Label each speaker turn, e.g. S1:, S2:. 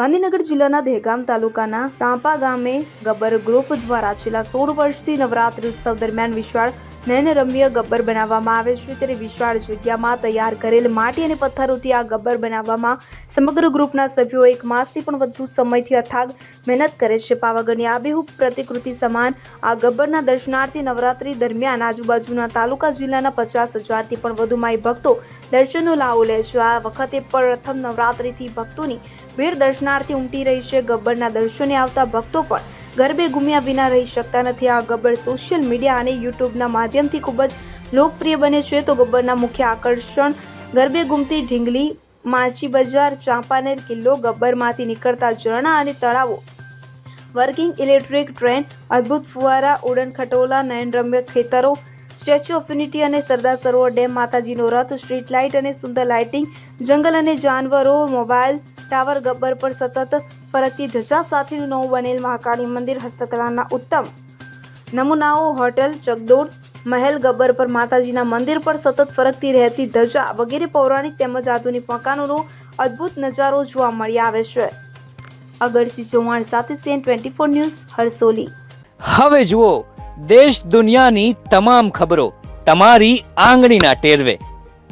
S1: ગાંધીનગર જિલ્લાના દહેગામ તાલુકાના સાંપા ગામે ગબ્બર ગ્રુપ દ્વારા છેલ્લા સોળ વર્ષથી નવરાત્રી ઉત્સવ દરમિયાન વિશાળ નયનરમ્ય ગબ્બર બનાવવામાં આવે છે. ત્યારે વિશાળ જગ્યામાં તૈયાર કરેલ માટી અને પથ્થરોથી આ ગબ્બર બનાવવામાં સમગ્ર ગ્રુપના સભ્યો એક માસથી પણ વધુ સમયથી અથાગ મહેનત કરે છે. પાવાગઢની આબેહૂબ પ્રતિકૃતિ સમાન આ ગબ્બરના દર્શનાર્થી નવરાત્રી દરમિયાન આજુબાજુના તાલુકા જિલ્લાના પચાસ હજારથી પણ વધુ માઈ ભક્તો દર્શનનો લાવો લે છે. આ વખતે પ્રથમ નવરાત્રિથી ભક્તોની ભીડ દર્શનાર્થી ઉમટી રહી છે. ગબ્બરના દર્શને આવતા ભક્તો પણ ગરબે ગુમ્યા વિના રહી શકતા નથી. આ ગબ્બર સોશિયલ મીડિયા અને યુટ્યુબના માધ્યમથી ખૂબ જ લોકપ્રિય બને છે. તો ગબ્બરના મુખ્ય આકર્ષણ ગરબે ગુમતી ઢીંગલી, માછી બજાર, ચાંપાનેર કિલ્લો, ગબ્બરમાંથી નીકળતા ઝરણા અને તળાવો. વર્કિંગ ઇલેક્ટ્રિક ટ્રેન, અદ્ભુત ફુવારા, ઉડન ખટોલા, નયનરમ્ય ખેતરો, સ્ટેચ્યુ ઓફ યુનિટી અને સરદાર સરોવર ડેમ, માતાજીનો રથ, સ્ટ્રીટ લાઇટ અને સુંદર લાઇટિંગ, જંગલ અને જાનવરો, મોબાઈલ ટાવર ગબ્બર પર સતત ફરકતી ધજા સાથેનું નવું બનેલ મહાકાળી મંદિર હસ્તકલાના ઉત્તમ નમૂનાઓ, હોટેલ, ચકડોળ, મહેલ ગબ્બર પર માતાજીના મંદિર પર સતત ફરકતી રહેતી ધજા વગેરે પૌરાણિક તેમજ આધુનિક મકાનોનો અદ્ભુત નજારો જોવા મળી આવે છે. અગરસિંહ ચૌહાણ સાથે CN twenty four news, Harsoli.
S2: હવે જુઓ, દેશ દુનિયાની તમામ ખબરો, તમારી આંગળીના ટેરવે.